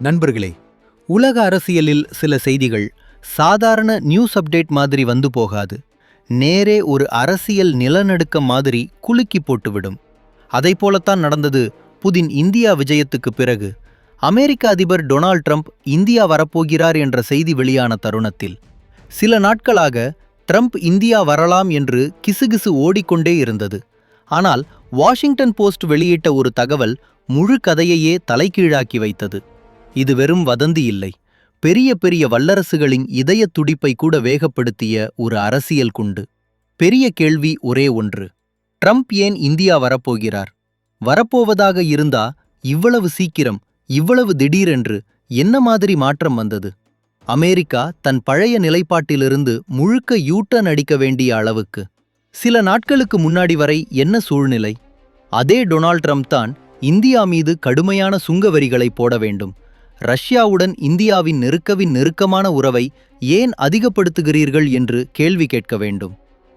நண்பர்களே உலக அரசியலில் சில செய்திகள் சாதாரண நியூஸ் அப்டேட் மாதிரி வந்து போகாது. நேரே ஒரு அரசியல் நிலநடுக்கம் மாதிரி குலுக்கி போட்டுவிடும். அதைப் போலத்தான் நடந்தது புதின் இந்தியா விஜயத்துக்கு பிறகு. அமெரிக்க அதிபர் டொனால்ட் ட்ரம்ப் இந்தியா வரப்போகிறார் என்ற செய்தி வெளியான தருணத்தில். சில நாட்களாக ட்ரம்ப் இந்தியா வரலாம் என்று கிசுகிசு ஓடிக்கொண்டே இருந்தது. ஆனால் வாஷிங்டன் போஸ்ட் வெளியிட்ட ஒரு தகவல் முழு கதையையே தலைகீழாக்கி வைத்தது. இது வெறும் வதந்தி இல்லை. பெரிய பெரிய வல்லரசுகளின் இதய துடிப்பை கூட வேகப்படுத்திய ஒரு அரசியல் குண்டு. பெரிய கேள்வி ஒரே ஒன்று. ட்ரம்ப் ஏன் இந்தியா வரப்போகிறார்? வரப்போவதாக இருந்தா இவ்வளவு சீக்கிரம் இவ்வளவு திடீரென்று என்ன மாதிரி மாற்றம் வந்தது? அமெரிக்கா தன் பழைய நிலைப்பாட்டிலிருந்து முழுக்க யூட்டன் அடிக்க வேண்டிய அளவுக்கு. சில நாட்களுக்கு முன்னாடி வரை என்ன சூழ்நிலை? அதே டொனால்ட் ட்ரம்ப் தான் இந்தியா மீது கடுமையான சுங்க வரிகளை போட வேண்டும். ரஷ்யாவுடன் இந்தியாவின் நெருக்கவின் நெருக்கமான உறவை ஏன் அதிகப்படுத்துகிறீர்கள் என்று கேள்வி கேட்க வேண்டும்.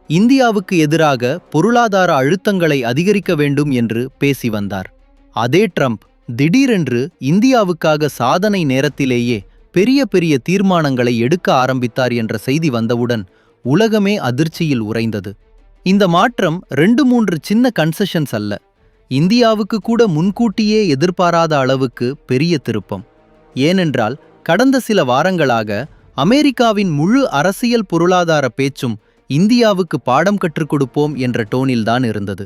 இந்தியாவுக்கு எதிராக பொருளாதார அழுத்தங்களை அதிகரிக்க வேண்டும் என்று பேசி வந்தார். அதே ட்ரம்ப் திடீரென்று இந்தியாவுக்காக சாதனை நேரத்திலேயே பெரிய பெரிய தீர்மானங்களை எடுக்க ஆரம்பித்தார் என்ற செய்தி வந்தவுடன் உலகமே அதிர்ச்சியில் உறைந்தது. இந்த மாற்றம் ரெண்டு மூன்று சின்ன கன்செஷன்ஸ் அல்ல. இந்தியாவுக்கு கூட முன்கூட்டியே எதிர்பாராத அளவுக்கு பெரிய திருப்பம். ஏனென்றால் கடந்த சில வாரங்களாக அமெரிக்காவின் முழு அரசியல் பொருளாதார பேச்சும் இந்தியாவுக்கு பாடம் கற்றுக் கொடுப்போம் என்ற டோனில்தான் இருந்தது.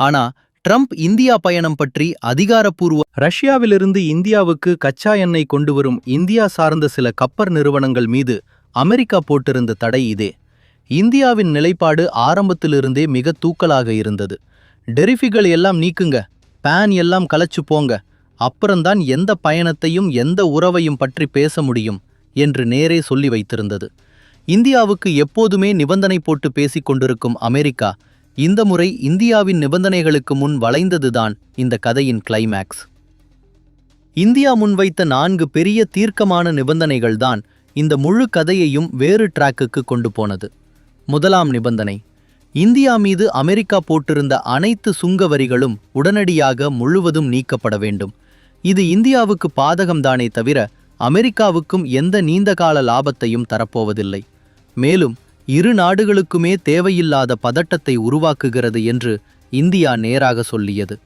ஆனா ட்ரம்ப் இந்தியா பயணம் பற்றி அதிகாரப்பூர்வ ரஷ்யாவிலிருந்து இந்தியாவுக்கு கச்சா எண்ணெய் கொண்டு வரும் இந்தியா சார்ந்த சில கப்பர் நிறுவனங்கள் மீது அமெரிக்கா போட்டிருந்த தடை இதே. இந்தியாவின் நிலைப்பாடு ஆரம்பத்திலிருந்தே மிக தூக்கலாக இருந்தது. டெரிஃபிகள் எல்லாம் நீக்குங்க பேன் எல்லாம் கலைச்சு போங்க அப்புறம்தான் எந்த பயணத்தையும் எந்த உறவையும் பற்றி பேச முடியும் என்று நேரே சொல்லி வைத்திருந்தது. இந்தியாவுக்கு எப்போதுமே நிபந்தனை போட்டு பேசிக் கொண்டிருக்கும் அமெரிக்கா இந்த முறை இந்தியாவின் நிபந்தனைகளுக்கு முன் வளைந்ததுதான் இந்த கதையின் கிளைமேக்ஸ் இந்தியா முன்வைத்த நான்கு பெரிய தீர்க்கமான நிபந்தனைகள்தான் இந்த முழு கதையையும் வேறு டிராக்குக்கு கொண்டு போனது. முதலாம் நிபந்தனை இந்தியா மீது அமெரிக்கா போட்டிருந்த அனைத்து சுங்க வரிகளும் உடனடியாக முழுவதும் நீக்கப்பட வேண்டும். இது இந்தியாவுக்கு பாதகம்தானே தவிர அமெரிக்காவுக்கும் எந்த நீண்டகால லாபத்தையும் தரப்போவதில்லை. மேலும் இரு நாடுகளுக்குமே தேவையில்லாத பதட்டத்தை உருவாக்குகிறது என்று இந்தியா நேராக சொல்லியது.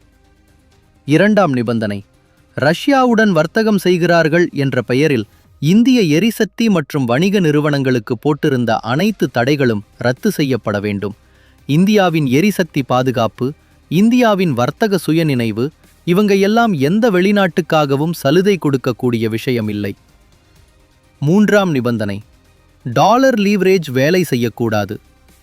இரண்டாம் நிபந்தனை ரஷ்யாவுடன் வர்த்தகம் செய்கிறார்கள் என்ற பெயரில் இந்திய எரிசக்தி மற்றும் வணிக நிறுவனங்களுக்கு போட்டிருந்த அனைத்து தடைகளும் ரத்து செய்யப்பட வேண்டும். இந்தியாவின் எரிசக்தி பாதுகாப்பு இந்தியாவின் வர்த்தக சுயநினைவு இவங்க எல்லாம் எந்த வெளிநாட்டுக்காகவும் சலுகை கொடுக்கக்கூடிய விஷயம் இல்லை மூன்றாம் நிபந்தனை டாலர் லீவரேஜ் வேலை செய்யக்கூடாது.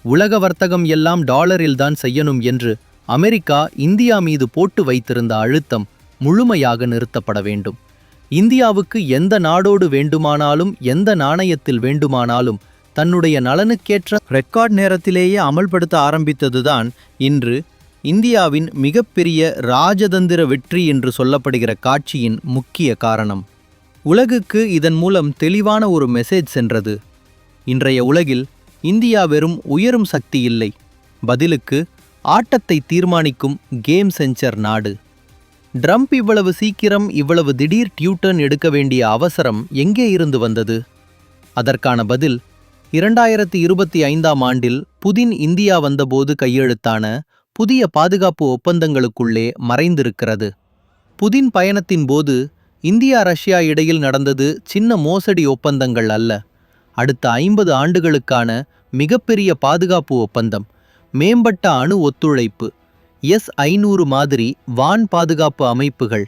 உலக வர்த்தகம் எல்லாம் டாலரில்தான் செய்யணும் என்று அமெரிக்கா இந்தியா மீது போட்டு வைத்திருந்த அழுத்தம் முழுமையாக நிறுத்தப்பட வேண்டும். இந்தியாவுக்கு எந்த நாடோடு வேண்டுமானாலும் எந்த நாணயத்தில் வேண்டுமானாலும் தன்னுடைய நலனுக்கேற்ற ரெக்கார்ட் நேரத்திலேயே அமல்படுத்த ஆரம்பித்ததுதான் இன்று இந்தியாவின் மிகப்பெரிய ராஜதந்திர வெற்றி என்று சொல்லப்படுகிற காட்சியின் முக்கிய காரணம். உலகுக்கு இதன் மூலம் தெளிவான ஒரு மெசேஜ் சென்றது. இன்றைய உலகில் இந்தியா வெறும் உயரும் சக்தி இல்லை. பதிலுக்கு ஆட்டத்தை தீர்மானிக்கும் கேம் சென்சர் நாடு. ட்ரம்ப் இவ்வளவு சீக்கிரம் இவ்வளவு திடீர் டியூட்டர்ன் எடுக்க வேண்டிய அவசரம் எங்கே இருந்து வந்தது? அதற்கான பதில் இரண்டாயிரத்தி இருபத்தி ஐந்தாம் ஆண்டில் புதின் இந்தியா வந்தபோது கையெழுத்தான புதிய பாதுகாப்பு ஒப்பந்தங்களுக்குள்ளே மறைந்திருக்கிறது. புதின் பயணத்தின் போது இந்தியா ரஷ்யா இடையில் நடந்தது சின்ன மோசடி ஒப்பந்தங்கள் அல்ல. அடுத்த ஐம்பது ஆண்டுகளுக்கான மிகப்பெரிய பாதுகாப்பு ஒப்பந்தம் மேம்பட்ட அணு ஒத்துழைப்பு எஸ் ஐநூறு மாதிரி வான் பாதுகாப்பு அமைப்புகள்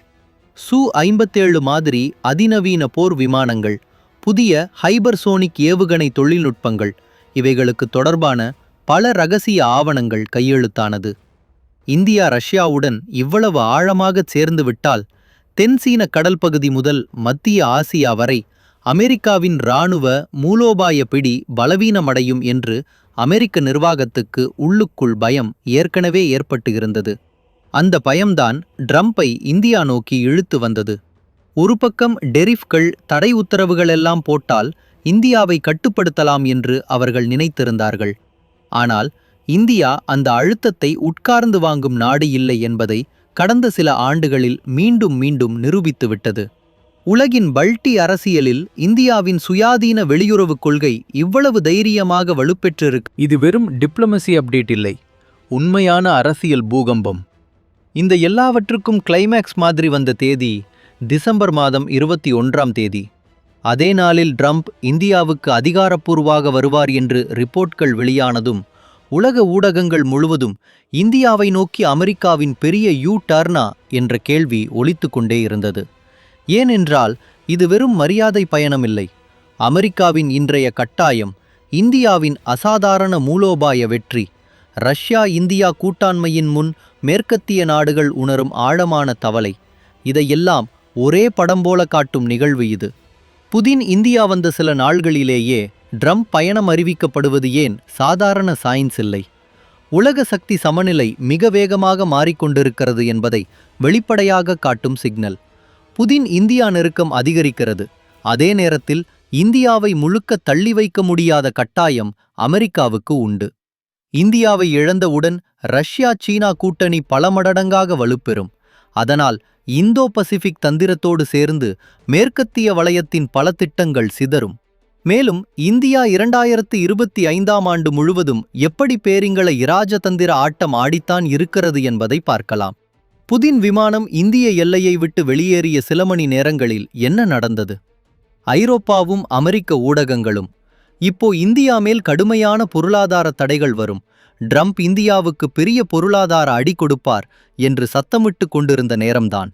சு ஐம்பத்தேழு மாதிரி அதிநவீன போர் விமானங்கள் புதிய ஹைபர்சோனிக் ஏவுகணை தொழில்நுட்பங்கள் இவைகளுக்கு தொடர்பான பல ரகசிய ஆவணங்கள் கையெழுத்தானது. இந்தியா ரஷ்யாவுடன் இவ்வளவு ஆழமாகச் சேர்ந்து விட்டால் தென்சீன கடல் பகுதி முதல் மத்திய ஆசியா வரை அமெரிக்காவின் இராணுவ மூலோபாய பிடி பலவீனமடையும் என்று அமெரிக்க நிர்வாகத்துக்கு உள்ளுக்குள் பயம் ஏற்கனவே ஏற்பட்டு இருந்தது அந்த பயம்தான் ட்ரம்பை இந்தியா நோக்கி இழுத்து வந்தது. ஒரு பக்கம் டெரிஃப்கள் தடை உத்தரவுகளெல்லாம் போட்டால் இந்தியாவை கட்டுப்படுத்தலாம் என்று அவர்கள் நினைத்திருந்தார்கள். ஆனால் இந்தியா அந்த அழுத்தத்தை உட்கார்ந்து வாங்கும் நாடு இல்லை என்பதை கடந்த சில ஆண்டுகளில் மீண்டும் மீண்டும் நிரூபித்துவிட்டது உலகின் பல்டி அரசியலில் இந்தியாவின் சுயாதீன வெளியுறவுக் கொள்கை இவ்வளவு தைரியமாக வலுப்பெற்றிருக்கு இது வெறும் டிப்ளமசி அப்டேட் இல்லை. உண்மையான அரசியல் பூகம்பம். இந்த எல்லாவற்றுக்கும் கிளைமேக்ஸ் மாதிரி வந்த தேதி டிசம்பர் மாதம் இருபத்தி ஒன்றாம் தேதி. அதே நாளில் ட்ரம்ப் இந்தியாவுக்கு அதிகாரப்பூர்வமாக வருவார் என்று ரிப்போர்ட்கள் வெளியானதும் உலக ஊடகங்கள் முழுவதும் இந்தியாவை நோக்கி அமெரிக்காவின் பெரிய யூ டர்னா என்ற கேள்வி ஒலித்து கொண்டே இருந்தது. ஏனென்றால் இது வெறும் மரியாதை பயணமில்லை. அமெரிக்காவின் இன்றைய கட்டாயம் இந்தியாவின் அசாதாரண மூலோபாய வெற்றி. ரஷ்யா இந்தியா கூட்டாண்மையின் முன் மேற்கத்திய நாடுகள் உணரும் ஆழமான தவளை. இதையெல்லாம் ஒரே படம் போல காட்டும் நிகழ்வு இது. புதின் இந்தியா வந்த சில நாள்களிலேயே ட்ரம்ப் பயணம் அறிவிக்கப்படுவது ஏன் சாதாரண சாயின்ஸ் இல்லை? உலக சக்தி சமநிலை மிக வேகமாக மாறிக்கொண்டிருக்கிறது என்பதை வெளிப்படையாக காட்டும் சிக்னல் புதின் இந்தியா நெருக்கம் அதிகரிக்கிறது. அதே நேரத்தில் இந்தியாவை முழுக்க தள்ளி வைக்க முடியாத கட்டாயம் அமெரிக்காவுக்கு உண்டு. இந்தியாவை இழந்தவுடன் ரஷ்யா சீனா கூட்டணி பல மடங்காக வலுப்பெறும். அதனால் இந்தோ பசிபிக் தந்திரத்தோடு சேர்ந்து மேற்கத்திய வளையத்தின் பல திட்டங்கள் சிதறும். மேலும் இந்தியா இரண்டாயிரத்து இருபத்தி ஐந்தாம் ஆண்டு முழுவதும் எப்படி பேரிங்கள இராஜதந்திர ஆட்டம் ஆடித்தான் இருக்கிறது என்பதை பார்க்கலாம். புதின் விமானம் இந்திய எல்லையை விட்டு வெளியேறிய சில மணி நேரங்களில் என்ன நடந்தது? ஐரோப்பாவும் அமெரிக்க ஊடகங்களும். இப்போ இந்தியா மேல் கடுமையான பொருளாதார தடைகள் வரும். ட்ரம்ப் இந்தியாவுக்கு பெரிய பொருளாதார அடி கொடுப்பார் என்று சத்தமிட்டு கொண்டிருந்த நேரம்தான்.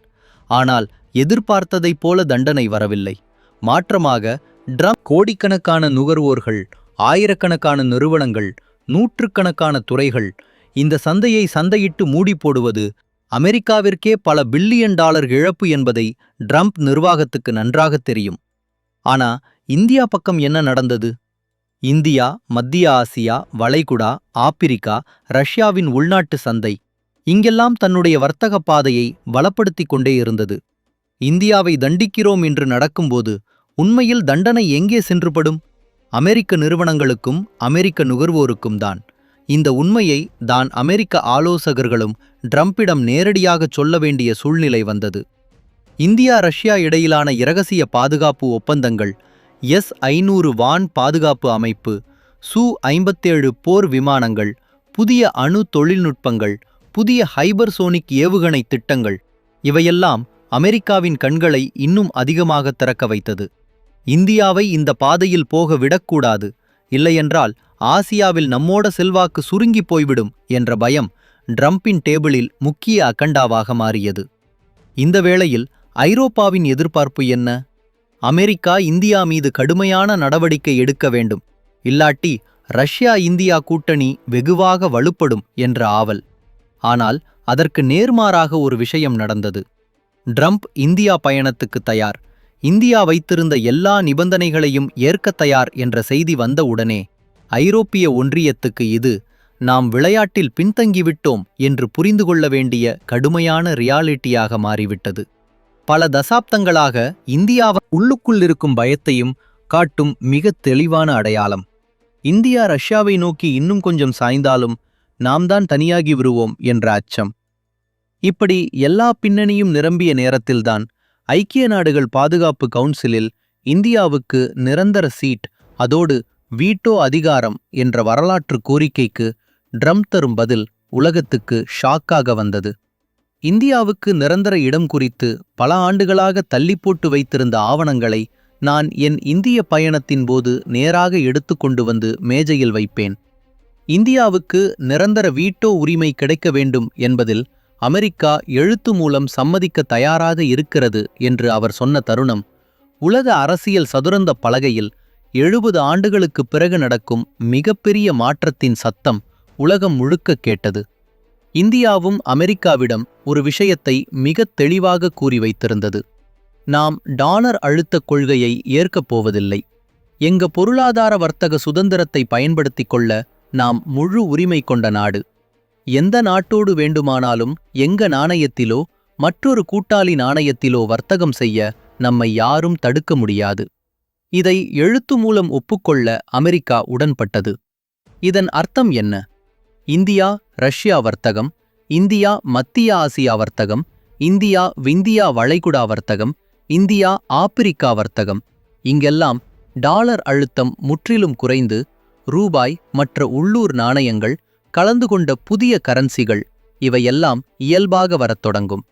ஆனால் எதிர்பார்த்ததைப் போல தண்டனை வரவில்லை. மாற்றமாக ட்ரம்ப் கோடிக்கணக்கான நுகர்வோர்கள் ஆயிரக்கணக்கான நிறுவனங்கள் நூற்றுக்கணக்கான துறைகள் இந்த சந்தையை சந்தையிட்டு மூடி போடுவது அமெரிக்காவிற்கே பல பில்லியன் டாலர் இழப்பு என்பதை ட்ரம்ப் நிர்வாகத்துக்கு நன்றாகத் தெரியும். ஆனா இந்தியா பக்கம் என்ன நடந்தது? இந்தியா மத்திய ஆசியா வளைகுடா ஆப்பிரிக்கா ரஷ்யாவின் உள்நாட்டு சந்தை. இங்கெல்லாம் தன்னுடைய வர்த்தக பாதையை பலப்படுத்திக் கொண்டே இருந்தது. இந்தியாவை தண்டிக்கிறோம் என்று நடக்கும்போது உண்மையில் தண்டனை எங்கே சென்றுபடும்? அமெரிக்க நிறுவனங்களுக்கும் அமெரிக்க நுகர்வோருக்கும் தான். இந்த உண்மையை தான் அமெரிக்க ஆலோசகர்களும் ட்ரம்பிடம் நேரடியாகச் சொல்ல வேண்டிய சூழ்நிலை வந்தது. இந்தியா ரஷ்யா இடையிலான இரகசிய பாதுகாப்பு ஒப்பந்தங்கள் எஸ் ஐநூறு வான் பாதுகாப்பு அமைப்பு சு ஐம்பத்தேழு போர் விமானங்கள் புதிய அணு தொழில்நுட்பங்கள் புதிய ஹைபர்சோனிக் ஏவுகணை திட்டங்கள் இவையெல்லாம் அமெரிக்காவின் கண்களை இன்னும் அதிகமாக திறக்க வைத்தது. இந்தியாவை இந்த பாதையில் போக விடக்கூடாது இல்லையென்றால் ஆசியாவில் நம்மோட செல்வாக்கு சுருங்கிப் போய்விடும் என்ற பயம் ட்ரம்பின் டேபிளில் முக்கிய அகண்டாவாக மாறியது. இந்த வேளையில் ஐரோப்பாவின் எதிர்பார்ப்பு என்ன? அமெரிக்கா இந்தியா மீது கடுமையான நடவடிக்கை எடுக்க வேண்டும். இல்லாட்டி ரஷ்யா இந்தியா கூட்டணி வெகுவாக வலுப்படும் என்ற ஆவல். ஆனால் அதற்கு நேர்மாறாக ஒரு விஷயம் நடந்தது. ட்ரம்ப் இந்தியா பயணத்துக்கு தயார். இந்தியா வைத்திருந்த எல்லா நிபந்தனைகளையும் ஏற்கத் தயார் என்ற செய்தி வந்த உடனே ஐரோப்பிய ஒன்றியத்துக்கு இது நாம் விளையாட்டில் பின்தங்கிவிட்டோம் என்று புரிந்து கொள்ள வேண்டிய கடுமையான ரியாலிட்டியாக மாறிவிட்டது. பல தசாப்தங்களாக இந்தியாவின் உள்ளுக்குள் இருக்கும் பயத்தையும் காட்டும் மிக தெளிவான அடையாளம். இந்தியா ரஷ்யாவை நோக்கி இன்னும் கொஞ்சம் சாய்ந்தாலும் நாம் தான் தனியாகி விடுவோம் என்ற அச்சம். இப்படி எல்லா பின்னணியும் நிரம்பிய நேரத்தில்தான் ஐக்கிய நாடுகள் பாதுகாப்பு கவுன்சிலில் இந்தியாவுக்கு நிரந்தர சீட் அதோடு வீட்டோ அதிகாரம் என்ற வரலாற்று கோரிக்கைக்கு ட்ரம் தரும் பதில் உலகத்துக்கு ஷாக்காக வந்தது. இந்தியாவுக்கு நிரந்தர இடம் குறித்து பல ஆண்டுகளாக தள்ளி போட்டு வைத்திருந்த ஆவணங்களை நான் என் இந்திய பயணத்தின் போது நேராக எடுத்துக்கொண்டு வந்து மேஜையில் வைப்பேன். இந்தியாவுக்கு நிரந்தர வீட்டோ உரிமை கிடைக்க வேண்டும் என்பதில் அமெரிக்கா எழுத்து மூலம் சம்மதிக்க தயாராக இருக்கிறது என்று அவர் சொன்ன தருணம் உலக அரசியல் சதுரந்த பலகையில் எழுபது ஆண்டுகளுக்குப் பிறகு நடக்கும் மிகப்பெரிய மாற்றத்தின் சத்தம் உலகம் முழுக்க கேட்டது. இந்தியாவும் அமெரிக்காவிடம் ஒரு விஷயத்தை மிகத் தெளிவாக கூறி வைத்திருந்தது. நாம் டாலர் அழுத்தக் கொள்கையை ஏற்கப் போவதில்லை. எங்க பொருளாதார வர்த்தக சுதந்திரத்தை பயன்படுத்திக் கொள்ள நாம் முழு உரிமை கொண்ட நாடு. எந்த நாட்டோடு வேண்டுமானாலும் எங்க நாணயத்திலோ மற்றொரு கூட்டாளி நாணயத்திலோ வர்த்தகம் செய்ய நம்மை யாரும் தடுக்க முடியாது. இதை எழுத்து மூலம் ஒப்புக்கொள்ள அமெரிக்கா உடன்பட்டது. இதன் அர்த்தம் என்ன? இந்தியா ரஷ்யா வர்த்தகம் இந்தியா மத்திய ஆசியா வர்த்தகம் இந்தியா விந்தியா வளைகுடா வர்த்தகம் இந்தியா ஆப்பிரிக்கா வர்த்தகம். இங்கெல்லாம் டாலர் அழுத்தம் முற்றிலும் குறைந்து ரூபாய் மற்ற உள்ளூர் நாணயங்கள் கலந்து கொண்ட புதிய கரன்சிகள் இவையெல்லாம் இயல்பாக வரத் தொடங்கும்.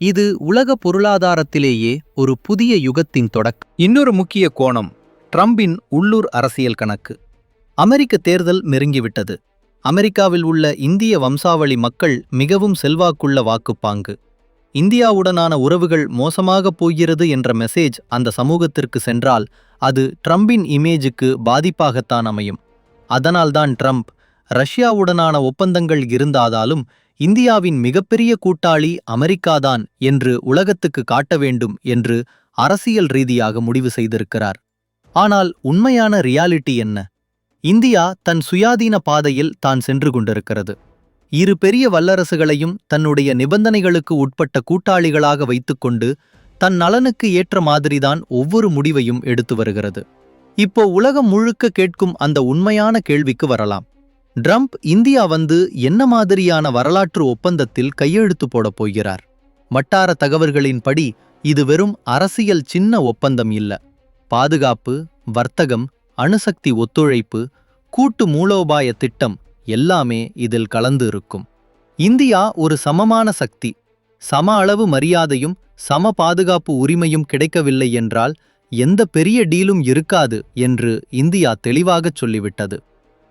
இது உலக பொருளாதாரத்திலேயே ஒரு புதிய யுகத்தின் தொடக்கம் இன்னொரு முக்கிய கோணம் ட்ரம்பின் உள்ளூர் அரசியல் கணக்கு. அமெரிக்க தேர்தல் நெருங்கிவிட்டது. அமெரிக்காவில் உள்ள இந்திய வம்சாவளி மக்கள் மிகவும் செல்வாக்குள்ள வாக்குப்பாங்கு. இந்தியாவுடனான உறவுகள் மோசமாகப் போகிறது என்ற மெசேஜ் அந்த சமூகத்திற்கு சென்றால் அது ட்ரம்பின் இமேஜுக்கு பாதிப்பாகத்தான் அமையும். அதனால்தான் ட்ரம்ப் ரஷ்யாவுடனான ஒப்பந்தங்கள் இருந்தாதாலும் இந்தியாவின் மிகப்பெரிய கூட்டாளி அமெரிக்காதான் என்று உலகத்துக்கு காட்ட வேண்டும் என்று அரசியல் ரீதியாக முடிவு செய்திருக்கிறார். ஆனால் உண்மையான ரியாலிட்டி என்ன? இந்தியா தன் சுயாதீன பாதையில் தான் சென்று கொண்டிருக்கிறது. இரு பெரிய வல்லரசுகளையும் தன்னுடைய நிபந்தனைகளுக்கு உட்பட்ட கூட்டாளிகளாக வைத்துக்கொண்டு தன் நலனுக்கு ஏற்ற மாதிரிதான் ஒவ்வொரு முடிவையும் எடுத்து வருகிறது. இப்போ உலகம் முழுக்க கேட்கும் அந்த உண்மையான கேள்விக்கு வரலாம். ட்ரம்ப் இந்தியா வந்து என்ன மாதிரியான வரலாற்று ஒப்பந்தத்தில் கையெழுத்து போடப் போகிறார்? வட்டார தகவல்களின்படி இது வெறும் அரசியல் சின்ன ஒப்பந்தம் இல்ல. பாதுகாப்பு வர்த்தகம் அணுசக்தி ஒத்துழைப்பு கூட்டு மூலோபாய திட்டம் எல்லாமே இதில் கலந்து இருக்கும். இந்தியா ஒரு சமமான சக்தி. சம அளவு மரியாதையும் சம பாதுகாப்பு உரிமையும் கிடைக்கவில்லை என்றால் எந்த பெரிய டீலும் இருக்காது என்று இந்தியா தெளிவாகச் சொல்லிவிட்டது.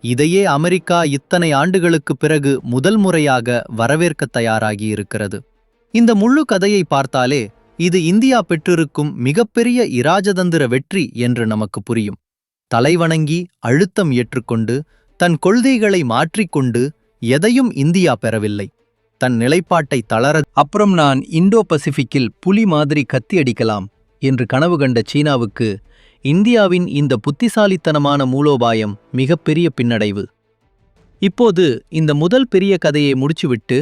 இதையே அமெரிக்கா இத்தனை ஆண்டுகளுக்குப் பிறகு முதல் முறையாக வரவேற்க தயாராகி இருக்கிறது. இந்த முழு கதையை பார்த்தாலே இது இந்தியா பெற்றிருக்கும் மிகப்பெரிய இராஜதந்திர வெற்றி என்று நமக்கு புரியும். தலைவணங்கி அழுத்தம் ஏற்றுக்கொண்டு தன் கொள்கைகளை மாற்றிக்கொண்டு எதையும் இந்தியா பெறவில்லை. தன் நிலைப்பாட்டை தளர அப்புறம் நான் இந்தோ பசிபிக்கில் புலி மாதிரி கத்தி அடிக்கலாம் என்று கனவு கண்ட சீனாவுக்கு இந்தியாவின் இந்த புத்திசாலித்தனமான மூலோபாயம் மிகப்பெரிய பின்னடைவு. இப்போது இந்த முதல் பெரிய கதையை முடிச்சுவிட்டு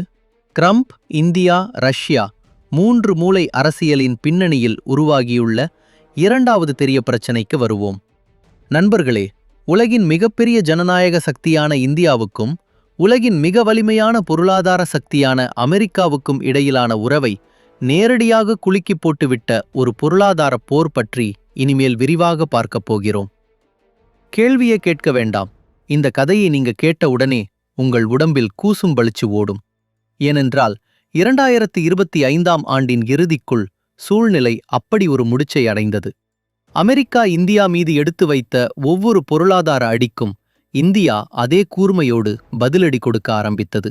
கிரம்ப் இந்தியா ரஷ்யா மூன்று மூளை அரசியலின் பின்னணியில் உருவாகியுள்ள இரண்டாவது பெரிய பிரச்சினைக்கு வருவோம். நண்பர்களே உலகின் மிகப்பெரிய ஜனநாயக சக்தியான இந்தியாவுக்கும் உலகின் மிக வலிமையான பொருளாதார சக்தியான அமெரிக்காவுக்கும் இடையிலான உறவை நேரடியாக குலுக்கி போட்டுவிட்ட ஒரு பொருளாதார போர் பற்றி இனிமேல் விரிவாக பார்க்கப் போகிறோம். கேள்வியை கேட்க வேண்டாம். இந்த கதையை நீங்க கேட்ட உடனே உங்கள் உடம்பில் கூசும் பளிச்சு ஓடும். ஏனென்றால் இரண்டாயிரத்து இருபத்தி ஐந்தாம் ஆண்டின் இறுதிக்குள் சூழ்நிலை அப்படி ஒரு முடிச்சை அடைந்தது. அமெரிக்கா இந்தியா மீது எடுத்து வைத்த ஒவ்வொரு பொருளாதார அடிக்கும் இந்தியா அதே கூர்மையோடு பதிலடி கொடுக்க ஆரம்பித்தது.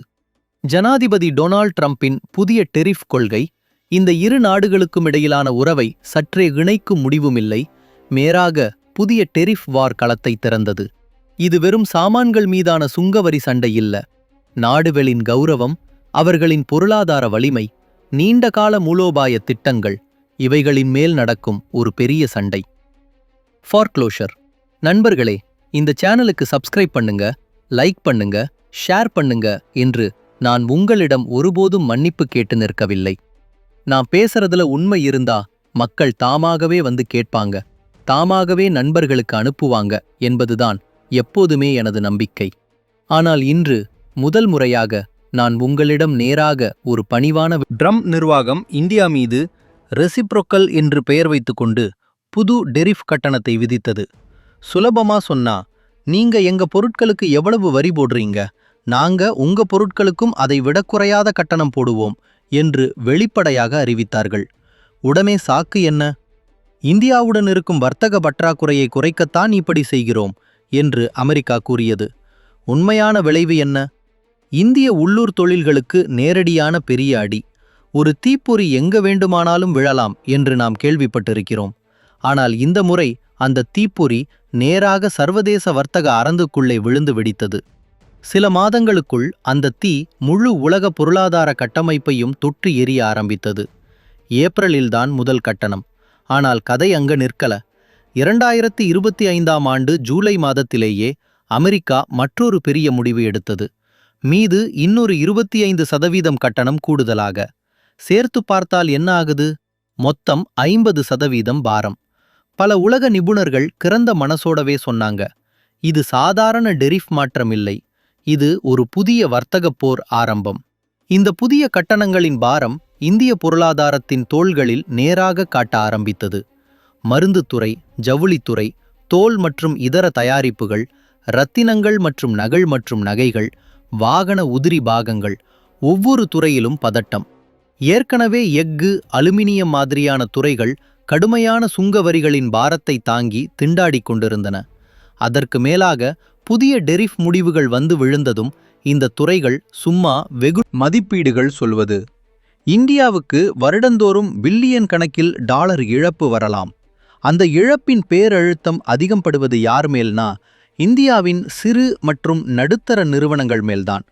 ஜனாதிபதி டொனால்ட் ட்ரம்பின் புதிய டெரிஃப் கொள்கை இந்த இரு நாடுகளுக்கும் இடையிலான உறவை சற்றே இணைக்கும் முடிவுமில்லை மேராக புதிய டெரிஃப் வார் களத்தை திறந்தது. இது வெறும் சாமான்கள் மீதான சுங்கவரி சண்டை இல்ல நாடுகளின் கௌரவம் அவர்களின் பொருளாதார வலிமை நீண்டகால மூலோபாய திட்டங்கள் இவைகளின் மேல் நடக்கும் ஒரு பெரிய சண்டை. ஃபார்க்ளோஷர் நண்பர்களே இந்த சேனலுக்கு சப்ஸ்கிரைப் பண்ணுங்க லைக் பண்ணுங்க ஷேர் பண்ணுங்க என்று நான் உங்களிடம் ஒருபோதும் மன்னிப்பு கேட்டு நிற்கவில்லை. நான் பேசுறதுல உண்மை இருந்தா மக்கள் தாமாகவே வந்து கேட்பாங்க தாமாகவே நண்பர்களுக்கு அனுப்புவாங்க என்பதுதான் எப்போதுமே எனது நம்பிக்கை. ஆனால் இன்று முதல் முறையாக நான் உங்களிடம் நேராக ஒரு பணிவான ட்ரம் நிர்வாகம் இந்தியா மீது ரெசிப்ரோக்கல் என்று பெயர் வைத்துக்கொண்டு புது டெரிஃப் கட்டணத்தை விதித்தது. சுலபமா சொன்னா நீங்க எங்க பொருட்களுக்கு எவ்வளவு வரி போடுறீங்க? நாங்க உங்க பொருட்களுக்கும் அதை விட குறையாத கட்டணம் போடுவோம் என்று வெளிப்படையாக அறிவித்தார்கள். உடனே சாக்கு என்ன? இந்தியாவுடன் இருக்கும் வர்த்தக பற்றாக்குறையை குறைக்கத்தான் இப்படி செய்கிறோம் என்று அமெரிக்கா கூறியது. உண்மையான விளைவு என்ன? இந்திய உள்ளூர் தொழில்களுக்கு நேரடியான பெரிய அடி. ஒரு தீப்பொறி எங்க வேண்டுமானாலும் விழலாம் என்று நாம் கேள்விப்பட்டிருக்கிறோம். ஆனால் இந்த முறை அந்த தீப்பொறி நேராக சர்வதேச வர்த்தக அரங்குக்குள்ளே விழுந்து வெடித்தது. சில மாதங்களுக்குள் அந்த தீ முழு உலக பொருளாதார கட்டமைப்பையும் தொற்று எரிய ஆரம்பித்தது. ஏப்ரலில்தான் முதல் கட்டணம். ஆனால் கதை அங்க நிற்கல. இரண்டாயிரத்தி இருபத்தி ஐந்தாம் ஆண்டு ஜூலை மாதத்திலேயே அமெரிக்கா மற்றொரு பெரிய முடிவு எடுத்தது. மீது இன்னொரு இருபத்தி ஐந்து சதவீதம் கட்டணம் கூடுதலாக. சேர்த்து பார்த்தால் என்ன ஆகுது? மொத்தம் ஐம்பது சதவீதம் பாரம். பல உலக நிபுணர்கள் கிறந்த மனசோடவே சொன்னாங்க இது சாதாரண டெரிஃப் மாற்றம் இல்லை இது ஒரு புதிய வர்த்தகப் போர் ஆரம்பம். இந்த புதிய கட்டணங்களின் பாரம் இந்திய பொருளாதாரத்தின் தோள்களில் நேராக காட்ட ஆரம்பித்தது. மருந்துத்துறை ஜவுளித்துறை தோல் மற்றும் இதர தயாரிப்புகள் ரத்தினங்கள் மற்றும் நகல் மற்றும் நகைகள் வாகன உதிரி பாகங்கள் ஒவ்வொரு துறையிலும் பதட்டம். ஏற்கனவே எஃகு அலுமினியம் மாதிரியான துறைகள் கடுமையான சுங்க வரிகளின் பாரத்தை தாங்கி திண்டாடிக் கொண்டிருந்தன. அதற்கு மேலாக புதிய டெரிஃப் முடிவுகள் வந்து விழுந்ததும் இந்த துறைகள் சும்மா வெகு மதிப்பீடுகள் சொல்வது. இந்தியாவுக்கு வருடந்தோறும் பில்லியன் கணக்கில் டாலர் இழப்பு வரலாம். அந்த இழப்பின் பேரழுத்தம் அதிகம்படுவது யார் மேல்னா இந்தியாவின் சிறு மற்றும் நடுத்தர நிறுவனங்கள் மேல்தான்.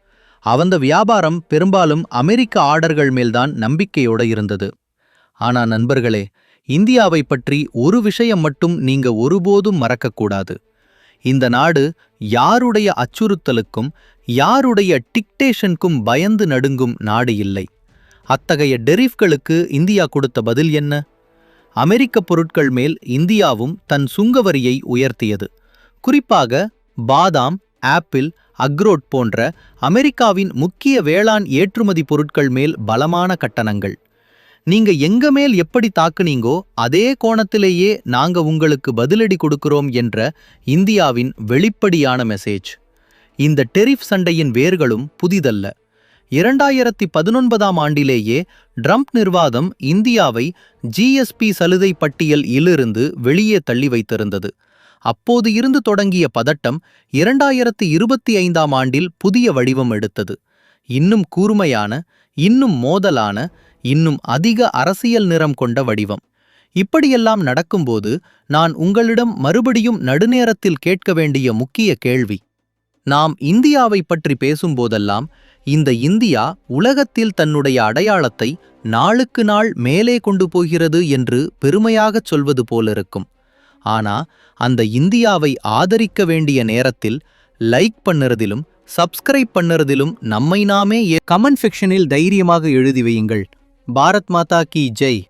அவந்த வியாபாரம் பெரும்பாலும் அமெரிக்க ஆர்டர்கள் மேல்தான் நம்பிக்கையோட இருந்தது. ஆனா நண்பர்களே இந்தியாவை பற்றி ஒரு விஷயம் மட்டும் நீங்க ஒருபோதும் மறக்கக்கூடாது. இந்த நாடு யாருடைய அச்சுறுத்தலுக்கும் யாருடைய டிக்டேஷனுக்கும் பயந்து நடுங்கும் நாடு இல்லை. அத்தகைய டெரிஃப்களுக்கு இந்தியா கொடுத்த பதில் என்ன? அமெரிக்க பொருட்கள் மேல் இந்தியாவும் தன் சுங்கவரியை உயர்த்தியது. குறிப்பாக பாதாம் ஆப்பிள் அக்ரோட் போன்ற அமெரிக்காவின் முக்கிய வேளாண் ஏற்றுமதி பொருட்கள் மேல் பலமான கட்டணங்கள். நீங்க எங்க மேல் எப்படி தாக்குனீங்கோ அதே கோணத்திலேயே நாங்க உங்களுக்கு பதிலடி கொடுக்கிறோம் என்ற இந்தியாவின் வெளிப்படியான மெசேஜ் இந்த டெரிஃப் சண்டையின் வேர்களும் புதிதல்ல. இரண்டாயிரத்தி பதினொன்பதாம் ஆண்டிலேயே ட்ரம்ப் நிர்வாகம் இந்தியாவை ஜிஎஸ்பி சலுகை பட்டியல் இலிருந்து வெளியே தள்ளி வைத்திருந்தது. அப்போது இருந்து தொடங்கிய பதட்டம் இரண்டாயிரத்தி இருபத்தி ஐந்தாம் ஆண்டில் புதிய வடிவம் எடுத்தது. இன்னும் கூர்மையான இன்னும் மோதலான இன்னும் அதிக அரசியல் நிறம் கொண்ட வடிவம். இப்படியெல்லாம் நடக்கும்போது நான் உங்களிடம் மறுபடியும் நடுநேரத்தில் கேட்க வேண்டிய முக்கிய கேள்வி. நாம் இந்தியாவை பற்றி பேசும்போதெல்லாம் இந்த இந்தியா உலகத்தில் தன்னுடைய அடையாளத்தை நாளுக்கு நாள் மேலே கொண்டு போகிறது என்று பெருமையாகச் சொல்வது போலிருக்கும். ஆனா அந்த இந்தியாவை ஆதரிக்க வேண்டிய நேரத்தில் லைக் பண்ணுறதிலும் சப்ஸ்கிரைப் பண்ணுறதிலும் நம்மை நாமே கமெண்ட் செக்ஷனில் தைரியமாக எழுதி வையுங்கள். பாரத் மாதா கி ஜெய்.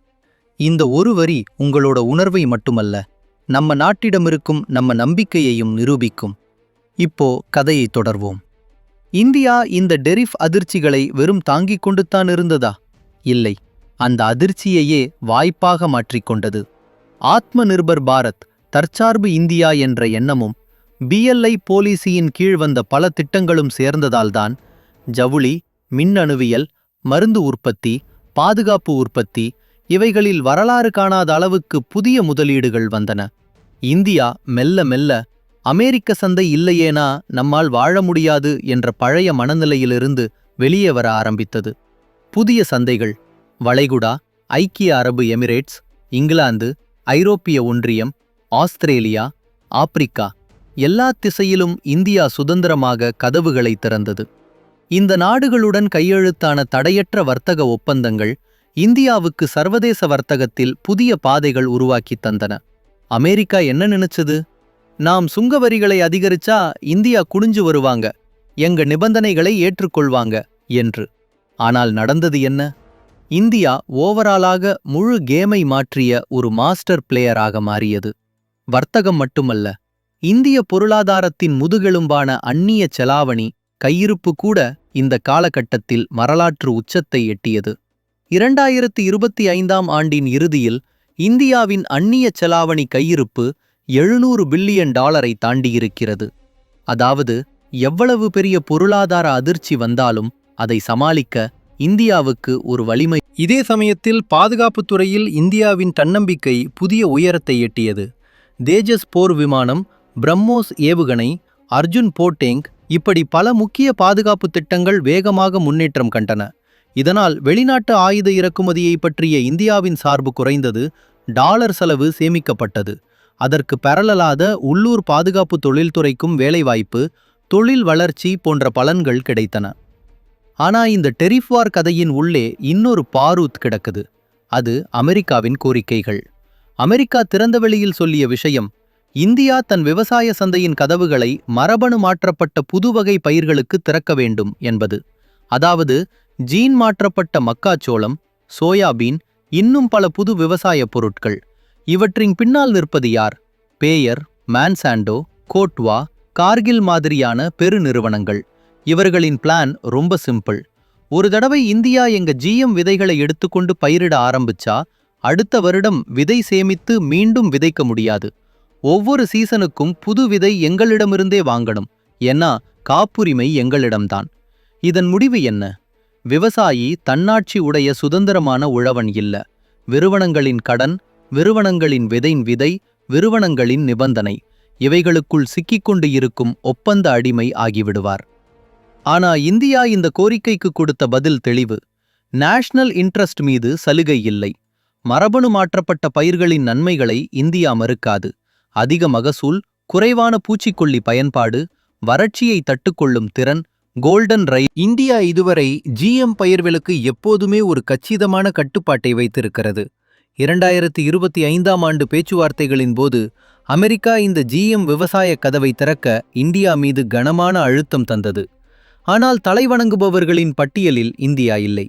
இந்த ஒரு வரி உங்களோட உணர்வை மட்டுமல்ல நம்ம நாட்டிடமிருக்கும் நம்ம நம்பிக்கையையும் நிரூபிக்கும். இப்போ கதையை தொடர்வோம். இந்தியா இந்த டெரிஃப் அதிர்ச்சிகளை வெறும் தாங்கிக் கொண்டுத்தான் இருந்ததா? இல்லை. அந்த அதிர்ச்சியையே வாய்ப்பாக மாற்றிக்கொண்டது ஆத்ம நிர்பர் பாரத் தற்சார்பு இந்தியா என்ற எண்ணமும் பிஎல்ஐ போலீசியின் கீழ் வந்த பல திட்டங்களும் சேர்ந்ததால்தான் ஜவுளி மின்னணுவியல் மருந்து உற்பத்தி பாதுகாப்பு உற்பத்தி இவைகளில் வரலாறு காணாத அளவுக்கு புதிய முதலீடுகள் வந்தன. இந்தியா மெல்ல மெல்ல அமெரிக்க சந்தை இல்லையேனா நம்மால் வாழ முடியாது என்ற பழைய மனநிலையிலிருந்து வெளியே வர ஆரம்பித்தது. புதிய சந்தைகள் வளைகுடா ஐக்கிய அரபு எமிரேட்ஸ் இங்கிலாந்து ஐரோப்பிய ஒன்றியம் ஆஸ்திரேலியா ஆப்பிரிக்கா எல்லா திசையிலும் இந்தியா சுதந்திரமாக கதவுகளை திறந்தது. இந்த நாடுகளுடன் கையெழுத்தான தடையற்ற வர்த்தக ஒப்பந்தங்கள் இந்தியாவுக்கு சர்வதேச வர்த்தகத்தில் புதிய பாதைகள் உருவாக்கித் தந்தன. அமெரிக்கா என்ன நினைச்சது? நாம் சுங்க வரிகளை அதிகரிச்சா இந்தியா குனிஞ்சு வருவாங்க எங்க நிபந்தனைகளை ஏற்றுக்கொள்வாங்க என்று. ஆனால் நடந்தது என்ன? இந்தியா ஓவராலாக முழு கேமை மாற்றிய ஒரு மாஸ்டர் பிளேயராக மாறியது. வர்த்தகம் மட்டுமல்ல இந்திய பொருளாதாரத்தின் முதுகெலும்பான அந்நிய செலாவணி கையிருப்பு கூட இந்த காலகட்டத்தில் வரலாற்று உச்சத்தை எட்டியது. இரண்டாயிரத்தி இருபத்தி ஐந்தாம் ஆண்டின் இறுதியில் இந்தியாவின் அந்நிய செலாவணி கையிருப்பு எழுநூறு பில்லியன் டாலரை தாண்டியிருக்கிறது. அதாவது எவ்வளவு பெரிய பொருளாதார அதிர்ச்சி வந்தாலும் அதை சமாளிக்க இந்தியாவுக்கு ஒரு வலிமை. இதே சமயத்தில் பாதுகாப்புத் துறையில் இந்தியாவின் தன்னம்பிக்கை புதிய உயரத்தை எட்டியது. தேஜஸ் போர் விமானம் பிரம்மோஸ் ஏவுகணை அர்ஜுன் போட்டேங் இப்படி பல முக்கிய பாதுகாப்பு திட்டங்கள் வேகமாக முன்னேற்றம் கண்டன. இதனால் வெளிநாட்டு ஆயுத இறக்குமதியை பற்றிய இந்தியாவின் சார்பு குறைந்தது டாலர் செலவு சேமிக்கப்பட்டது. அதற்கு பரலலாத உள்ளூர் பாதுகாப்பு தொழில்துறைக்கும் வேலைவாய்ப்பு தொழில் வளர்ச்சி போன்ற பலன்கள் கிடைத்தன. ஆனா இந்த டெரிஃப்வார் கதையின் உள்ளே இன்னொரு பாரூத் கிடக்குது. அது அமெரிக்காவின் கோரிக்கைகள். அமெரிக்கா திறந்தவெளியில் சொல்லிய விஷயம் இந்தியா தன் விவசாய சந்தையின் கதவுகளை மரபணு மாற்றப்பட்ட புதுவகை பயிர்களுக்கு திறக்க வேண்டும் என்பது. அதாவது ஜீன் மாற்றப்பட்ட மக்காச்சோளம் சோயாபீன் இன்னும் பல புது விவசாய பொருட்கள். இவற்றின் பின்னால் நிற்பது யார்? பேயர் மான்சாண்டோ கோட்வா கார்கில் மாதிரியான பெருநிறுவனங்கள். இவர்களின் பிளான் ரொம்ப சிம்பிள். ஒரு தடவை இந்தியா எங்க ஜிஎம் விதைகளை எடுத்துக்கொண்டு பயிரிட ஆரம்பிச்சா அடுத்த வருடம் விதை சேமித்து மீண்டும் விதைக்க முடியாது. ஒவ்வொரு சீசனுக்கும் புது விதை எங்களிடமிருந்தே வாங்கணும். ஏன்னா காப்புரிமை எங்களிடம்தான். இதன் முடிவு என்ன? விவசாயி தன்னாட்சி உடைய சுதந்திரமான உழவன் இல்ல. விறுவனங்களின் கடன் விறுவனங்களின் விதைன் விதை விறுவனங்களின் நிபந்தனை. இவைகளுக்குள் சிக்கிக்கொண்டு இருக்கும் ஒப்பந்த அடிமை ஆகிவிடுவார். ஆனா இந்தியா இந்த கோரிக்கைக்கு கொடுத்த பதில் தெளிவு. நேஷனல் இன்ட்ரஸ்ட் மீது சலுகை இல்லை. மரபணு மாற்றப்பட்ட பயிர்களின் நன்மைகளை இந்தியா மறுக்காது. அதிக மகசூல் குறைவான பூச்சிக்கொல்லி பயன்பாடு வறட்சியை தட்டுக்கொள்ளும் திறன் கோல்டன் ரை இந்தியா இதுவரை ஜிஎம் பயிர்களுக்கு எப்போதுமே ஒரு கச்சிதமான கட்டுப்பாட்டை வைத்திருக்கிறது. இரண்டாயிரத்தி இருபத்தி ஐந்தாம் ஆண்டு பேச்சுவார்த்தைகளின் போது அமெரிக்கா இந்த ஜிஎம் விவசாய கதவை திறக்க இந்தியா மீது கனமான அழுத்தம் தந்தது. ஆனால் தலைவணங்குபவர்களின் பட்டியலில் இந்தியா இல்லை.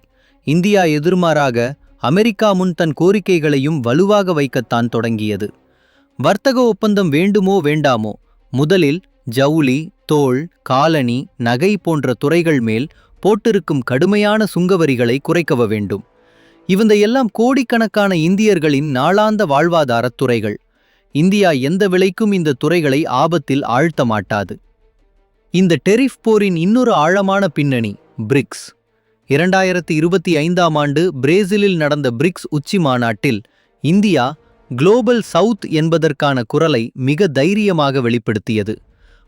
இந்தியா எதிர்மாறாக அமெரிக்கா முன் தன் கோரிக்கைகளையும் வலுவாக வைக்கத்தான் தொடங்கியது. வர்த்தக ஒப்பந்தம் வேண்டுமோ வேண்டாமோ முதலில் ஜவுளி தோல் காலணி நகை போன்ற துறைகள் மேல் போட்டிருக்கும் கடுமையான சுங்கவரிகளை குறைக்கவ வேண்டும். இவந்த எல்லாம் கோடிக்கணக்கான இந்தியர்களின் நாளாந்த வாழ்வாதாரத் துறைகள். இந்தியா எந்த விலைக்கும் இந்த துறைகளை ஆபத்தில் ஆழ்த்த மாட்டாது. இந்த டெரிஃப் போரின் இன்னொரு ஆழமான பின்னணி பிரிக்ஸ். இரண்டாயிரத்தி இருபத்தி ஐந்தாம் ஆண்டு பிரேசிலில் நடந்த பிரிக்ஸ் உச்சி மாநாட்டில் இந்தியா குளோபல் சவுத் என்பதற்கான குரலை மிக தைரியமாக வெளிப்படுத்தியது.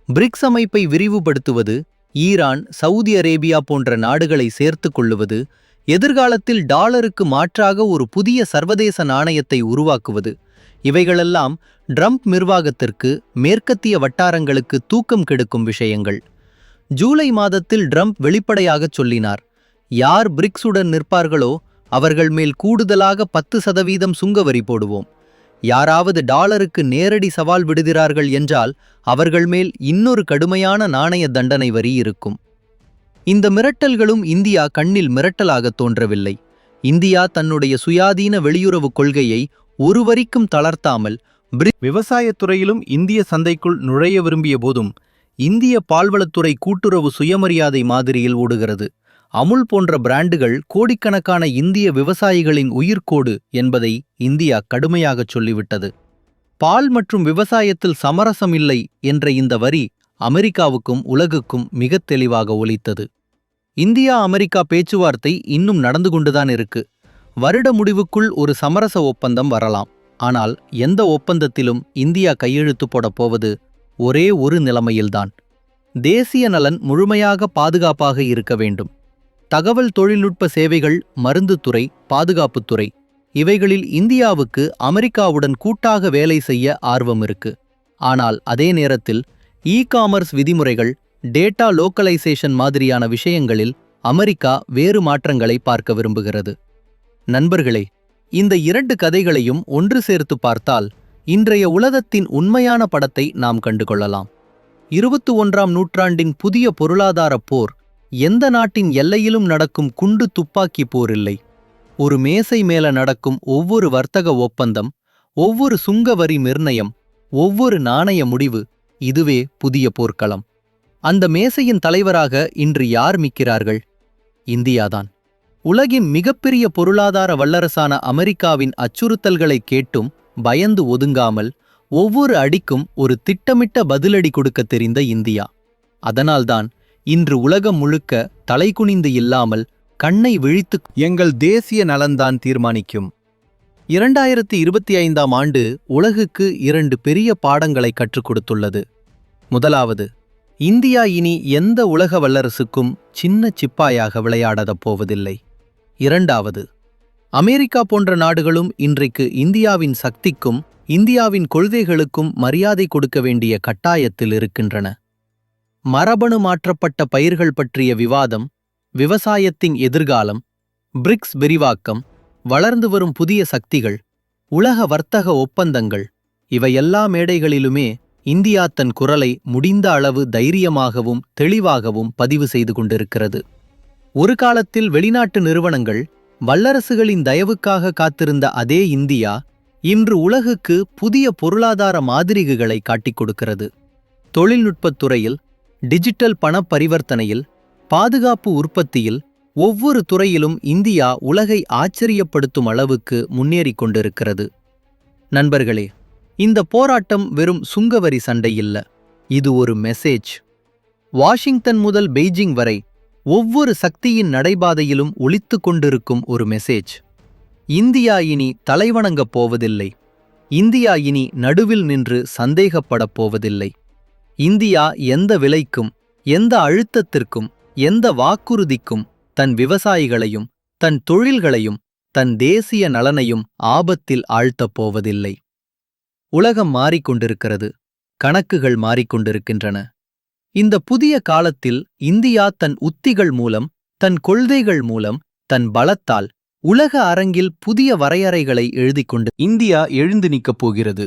பிரிக்ஸ் அமைப்பை விரிவுபடுத்துவது ஈரான் சவுதி அரேபியா போன்ற நாடுகளை சேர்த்து கொள்ளுவது எதிர்காலத்தில் டாலருக்கு மாற்றாக ஒரு புதிய சர்வதேச நாணயத்தை உருவாக்குவது இவைகளெல்லாம் ட்ரம்ப் நிர்வாகத்திற்கு மேற்கத்திய வட்டாரங்களுக்கு தூக்கம் கெடுக்கும் விஷயங்கள். ஜூலை மாதத்தில் ட்ரம்ப் வெளிப்படையாகச் சொல்லினார். யார் பிரிக்ஸுடன் நிற்பார்களோ அவர்கள் மேல் கூடுதலாக பத்து சதவீதம் சுங்கவரி போடுவோம். யாராவது டாலருக்கு நேரடி சவால் விடுகிறார்கள் என்றால் அவர்கள் மேல் இன்னொரு கடுமையான நாணய தண்டனை வரி இருக்கும். இந்த மிரட்டல்களும் இந்தியா கண்ணில் மிரட்டலாகத் தோன்றவில்லை. இந்தியா தன்னுடைய சுயாதீன வெளியுறவுக் கொள்கையை ஒரு வரிக்கும் தளர்த்தாமல் விவசாயத்துறையிலும் இந்திய சந்தைக்குள் நுழைய விரும்பிய போதும் இந்திய பால்வளத்துறை கூட்டுறவு சுயமரியாதை மாதிரியில் ஓடுகிறது. அமுல் போன்ற பிராண்டுகள் கோடிக்கணக்கான இந்திய விவசாயிகளின் உயிர்க்கோடு என்பதை இந்தியா கடுமையாகச் சொல்லிவிட்டது. பால் மற்றும் விவசாயத்தில் சமரசம் இல்லை என்ற இந்த வரி அமெரிக்காவுக்கும் உலகுக்கும் மிகத் தெளிவாக ஒலித்தது. இந்தியா அமெரிக்கா பேச்சுவார்த்தை இன்னும் நடந்து கொண்டுதான் இருக்கு. வருட முடிவுக்குள் ஒரு சமரச ஒப்பந்தம் வரலாம். ஆனால் எந்த ஒப்பந்தத்திலும் இந்தியா கையெழுத்து போடப் போவது ஒரே ஒரு நிலைமையில்தான். தேசிய நலன் முழுமையாக பாதுகாப்பாக இருக்க வேண்டும். தகவல் தொழில்நுட்ப சேவைகள் மருந்துத்துறை பாதுகாப்புத்துறை இவைகளில் இந்தியாவுக்கு அமெரிக்காவுடன் கூட்டாக வேலை செய்ய ஆர்வம் இருக்கு. ஆனால் அதே நேரத்தில் இ காமர்ஸ் விதிமுறைகள் டேட்டா லோக்கலைசேஷன் மாதிரியான விஷயங்களில் அமெரிக்கா வேறு மாற்றங்களை பார்க்க விரும்புகிறது. நண்பர்களே இந்த இரண்டு கதைகளையும் ஒன்று சேர்த்து பார்த்தால் இன்றைய உலகத்தின் உண்மையான படத்தை நாம் கண்டுகொள்ளலாம். இருபத்து ஒன்றாம் நூற்றாண்டின் புதிய பொருளாதார போர் எந்த நாட்டின் எல்லையிலும் நடக்கும் குண்டு துப்பாக்கி போர் இல்லை ஒரு மேசை மேல நடக்கும் ஒவ்வொரு வர்த்தக ஒப்பந்தம் ஒவ்வொரு சுங்க வரி நிர்ணயம் ஒவ்வொரு நாணய முடிவு இதுவே புதிய போர்க்களம். அந்த மேசையின் தலைவராக இன்று யார் மிக்கிறார்கள் இந்தியாதான். உலகின் மிகப்பெரிய பொருளாதார வல்லரசான அமெரிக்காவின் அச்சுறுத்தல்களை கேட்டும் பயந்து ஒதுங்காமல் ஒவ்வொரு அடிக்கும் ஒரு திட்டமிட்ட பதிலடி கொடுக்க தெரிந்த இந்தியா. அதனால்தான் இன்று உலகம் முழுக்க தலைகுனிந்து இல்லாமல் கண்ணை விழித்து எங்கள் தேசிய நலன்தான் தீர்மானிக்கும். இரண்டாயிரத்தி இருபத்தி ஐந்தாம் ஆண்டு உலகுக்கு இரண்டு பெரிய பாடங்களை கற்றுக் கொடுத்துள்ளது. முதலாவது இந்தியா இனி எந்த உலக வல்லரசுக்கும் சின்ன சிப்பாயாக விளையாடப் போவதில்லை. இரண்டாவது அமெரிக்கா போன்ற நாடுகளும் இன்றைக்கு இந்தியாவின் சக்திக்கும் இந்தியாவின் கொள்கைகளுக்கும் மரியாதை கொடுக்க வேண்டிய கட்டாயத்தில் இருக்கின்றன. மரபணு மாற்றப்பட்ட பயிர்கள் பற்றிய விவாதம் விவசாயத்தின் எதிர்காலம் பிரிக்ஸ் விரிவாக்கம் வளர்ந்து வரும் புதிய சக்திகள் உலக வர்த்தக ஒப்பந்தங்கள் இவையெல்லா மேடைகளிலுமே இந்தியா தன் குரலை முடிந்த அளவு தைரியமாகவும் தெளிவாகவும் பதிவு செய்து கொண்டிருக்கிறது. ஒரு காலத்தில் வெளிநாட்டு நிறுவனங்கள் வல்லரசுகளின் தயவுக்காக காத்திருந்த அதே இந்தியா இன்று உலகுக்கு புதிய பொருளாதார மாதிரிகளை காட்டிக் கொடுக்கிறது. தொழில்நுட்பத் துறையில் டிஜிட்டல் பண பரிவர்த்தனையில் பாதுகாப்பு உற்பத்தியில் ஒவ்வொரு துறையிலும் இந்தியா உலகை ஆச்சரியப்படுத்தும் அளவுக்கு முன்னேறிக் கொண்டிருக்கிறது. நண்பர்களே இந்த போராட்டம் வெறும் சுங்கவரி சண்டை இல்ல இது ஒரு மெசேஜ். வாஷிங்டன் முதல் பெய்ஜிங் வரை ஒவ்வொரு சக்தியின் நடைபாதையிலும் ஒழித்து கொண்டிருக்கும் ஒரு மெசேஜ் இந்தியா இனி தலைவணங்கப் போவதில்லை. இந்தியா இனி நடுவில் நின்று சந்தேகப்படப் போவதில்லை. இந்தியா எந்த விலைக்கும் எந்த அழுத்தத்திற்கும் எந்த வாக்குறுதிக்கும் தன் விவசாயிகளையும் தன் தொழில்களையும் தன் தேசிய நலனையும் ஆபத்தில் ஆழ்த்தப் போவதில்லை. உலகம் மாறிக்கொண்டிருக்கிறது. கணக்குகள் மாறிக்கொண்டிருக்கின்றன. இந்த புதிய காலத்தில் இந்தியா தன் உத்திகள் மூலம் தன் கொள்கைகள் மூலம் தன் பலத்தால் உலக அரங்கில் புதிய வரையறைகளை எழுதிக் கொண்டு இந்தியா எழுந்து நிற்கப் போகிறது.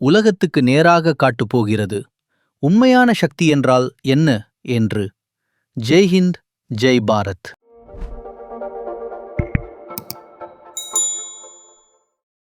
உலகத்துக்கு நேராக காட்டப் போகிறது. உண்மையான சக்தி என்றால் என்ன? என்று. ஜெய் ஹிந்த் ஜெய் பாரத்.